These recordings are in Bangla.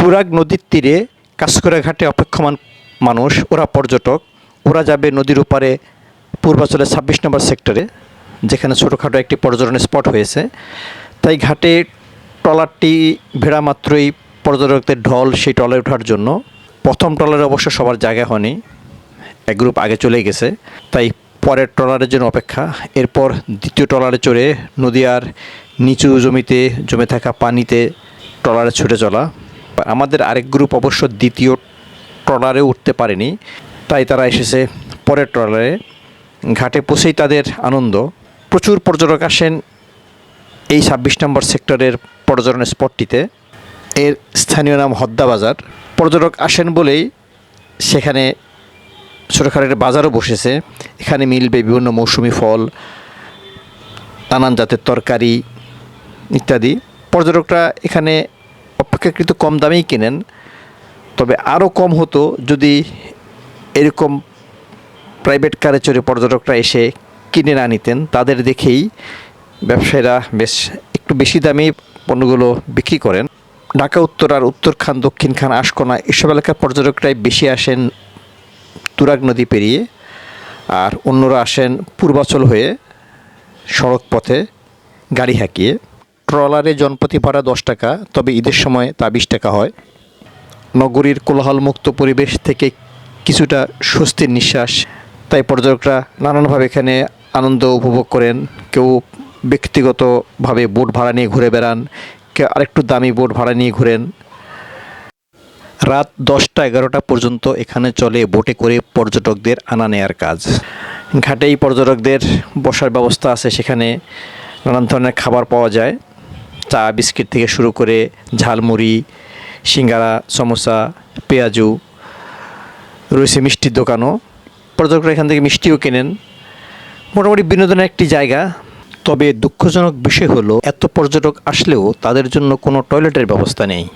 তুরাগ নদীর তীরে কাঁচকরা ঘাটে অপেক্ষমান মানুষ, ওরা পর্যটক। ওরা যাবে নদীর ওপারে পূর্বাঞ্চলের ছাব্বিশ নম্বর সেক্টরে, যেখানে ছোটোখাটো একটি পর্যটন স্পট হয়েছে। তাই ঘাটে ট্রলারটি ভেড়া মাত্রই পর্যটকদের ঢল সেই ট্রলে ওঠার জন্য। প্রথম ট্রলারে অবশ্য সবার জায়গা হয়নি, এক গ্রুপ আগে চলে গেছে। তাই পরের ট্রলারের জন্য অপেক্ষা। এরপর দ্বিতীয় ট্রলারে চড়ে নদীয়ার নিচু জমিতে, জমে থাকা পানিতে ট্রলারে ছুটে চলা। আমাদের আরেক গ্রুপ অবশ্য দ্বিতীয় ট্রলারে উঠতে পারেনি। তাই তারা এসেছে পরের ট্রলারে। ঘাটে পৌঁছেই তাদের আনন্দ। প্রচুর পর্যটক আসেন এই ছাব্বিশ নম্বর সেক্টরের পর্যটন স্পটটিতে। এর স্থানীয় নাম হদ্দা বাজার। পর্যটক আসেন বলেই সেখানে ছোটোখাটো বাজারও বসেছে। এখানে মিলবে বিভিন্ন মৌসুমি ফল, নানান জাতের তরকারি ইত্যাদি। পর্যটকরা এখানে অপেক্ষাকৃত কম দামেই কেনেন, তবে আরও কম হতো যদি এরকম প্রাইভেট কারে চড়ে পর্যটকরা এসে কিনে না নিতেন। তাদের দেখেই ব্যবসায়ীরা বেশ একটু বেশি দামে পণ্যগুলো বিক্রি করেন। ঢাকা, উত্তর আর উত্তর খান, দক্ষিণ খান, আশকোনা এসব এলাকার পর্যটকরাই বেশি আসেন তুরাগ নদী পেরিয়ে আর অন্যরা আসেন পূর্বাচল হয়ে সড়ক পথে গাড়ি হাঁকিয়ে। ট্রলারে জনপ্রতি ভাড়া দশ টাকা, তবে ঈদের সময় তা বিশ টাকা হয়। নগরীর কোলাহলমুক্ত পরিবেশ থেকে কিছুটা স্বস্তির নিঃশ্বাস। তাই পর্যটকরা নানানভাবে এখানে আনন্দ উপভোগ করেন। কেউ ব্যক্তিগতভাবে বোট ভাড়া নিয়ে ঘুরে বেড়ান, কেউ আরেকটু দামি বোট ভাড়া নিয়ে ঘুরেন। রাত দশটা এগারোটা পর্যন্ত এখানে চলে বোটে করে পর্যটকদের আনা নেয়ার কাজ। ঘাটেই পর্যটকদের বসার ব্যবস্থা আছে সেখানে নানান ধরনের খাবার পাওয়া যায়। চা বিস্কিট থেকে শুরু করে ঝালমুড়ি, সিঙ্গারা, সমোসা, পেঁয়াজু, রয়েছে মিষ্টির দোকানও। পর্যটকরা এখান থেকে মিষ্টিও কেনেন। মোটামুটি বিনোদনের একটি জায়গা। তবে দুঃখজনক বিষয় হলো, এত পর্যটক আসলেও তাদের জন্য কোনো টয়লেটের ব্যবস্থা নেই।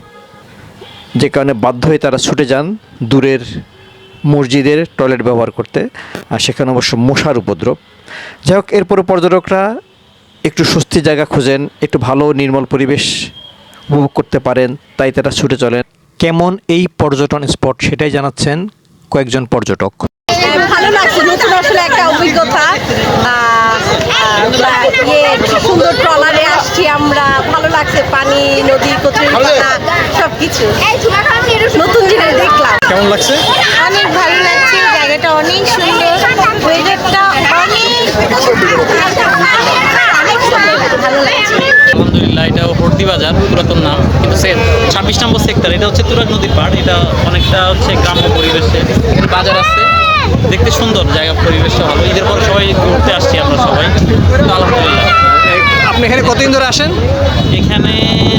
যে কারণে বাধ্য হয়ে তারা ছুটে যান দূরের মসজিদের টয়লেট ব্যবহার করতে। আর সেখানে অবশ্য মশার উপদ্রব। যাই হোক এরপরে পর্যটকরা একটু স্বস্তির জায়গা খুঁজেন একটু ভালো নির্মল পরিবেশ উপভোগ করতে পারেন তাই তারা ছুটে চলেন। কেমন এই পর্যটন স্পট সেটাই জানাচ্ছেন কয়েকজন পর্যটক। হ্যাঁ, ভালো লাগছে নতুন আসলে একটা অভিজ্ঞতা। ইয়ে সুন্দর ট্রলারে আসছি আমরা ভালো লাগছে পানি নদী কচুরি পানা সবকিছু। নতুন জিনিস দেখলাম। কেমন লাগছে? অনেক ভালো লাগছে জায়গাটা অনেক সুন্দর ওয়েদারটা অনেক সুন্দর ভালো লাগছে হর্দি বাজার পুরাতন নাম কিন্তু সে ছাব্বিশ নম্বর সেক্টর এটা হচ্ছে তুরাগ নদীর পাড় এটা অনেকটা হচ্ছে গ্রাম্য পরিবেশে এখানে বাজার আছে। দেখতে সুন্দর জায়গা পরিবেশটা ভালো। ঈদের পর সবাই ঘুরতে আসছি আমরা সবাই। আলহামদুলিল্লাহ। আপনি এখানে কতদিন ধরে আসেন? এখানে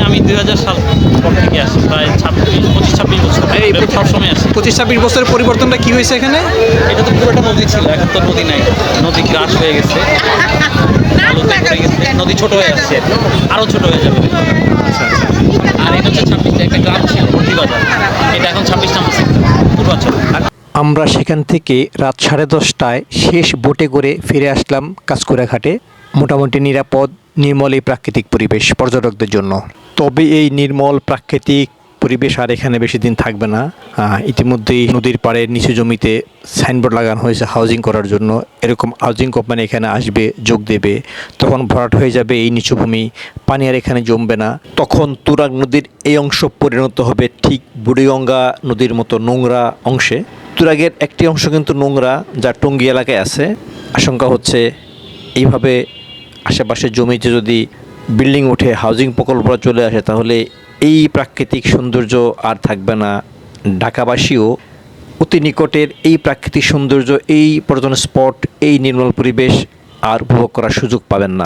আমি দুই হাজার সাল পর থেকে আসি প্রায় ছাব্বিশ পঁচিশ ছাব্বিশ বছর এই সবসময় আসি। পঁচিশ ছাব্বিশ বছরের পরিবর্তনটা কি হয়েছে এখানে? এটা তো পুরোটা নদী ছিল এখন তো নদী নাই। নদী গ্রাস হয়ে গেছে। গেছে, নদী ছোট হয়ে যাচ্ছে ছোট হয়ে যাবে। আর এটা হচ্ছে ছাব্বিশ একটা গ্রাম ছিল এটা এখন ছাব্বিশ সেক্টর আমরা সেখান থেকে রাত সাড়ে দশটায় শেষ বোটে করে ফিরে আসলাম কাঁচকুড়া ঘাটে মোটামুটি নিরাপদ, নির্মল এই প্রাকৃতিক পরিবেশ পর্যটকদের জন্য। তবে এই নির্মল প্রাকৃতিক পরিবেশ আর এখানে বেশি দিন থাকবে না। ইতিমধ্যেই নদীর পাড়ে নিচু জমিতে সাইনবোর্ড লাগানো হয়েছে হাউজিং করার জন্য। এরকম হাউজিং কোম্পানি এখানে আসবে, যোগ দেবে। তখন ভরাট হয়ে যাবে এই নিচু ভূমি। পানি আর এখানে জমবে না। তখন তুরাগ নদীর এই অংশ পরিণত হবে ঠিক বুড়িগঙ্গা নদীর মতো নোংরা অংশে। তুরাগের একটি অংশ কিন্তু নোংরা, যা টঙ্গী এলাকায় আছে। আশঙ্কা হচ্ছে এইভাবে আশেপাশে জমিতে যদি বিল্ডিং উঠে হাউজিং প্রকল্পরা চলে আসে, তাহলে এই প্রাকৃতিক সৌন্দর্য আর থাকবে না। ঢাকাবাসীও অতি নিকটের এই প্রাকৃতিক সৌন্দর্য, এই পর্যটন স্পট এই নির্মল পরিবেশ আর উপভোগ করার সুযোগ পাবেন না।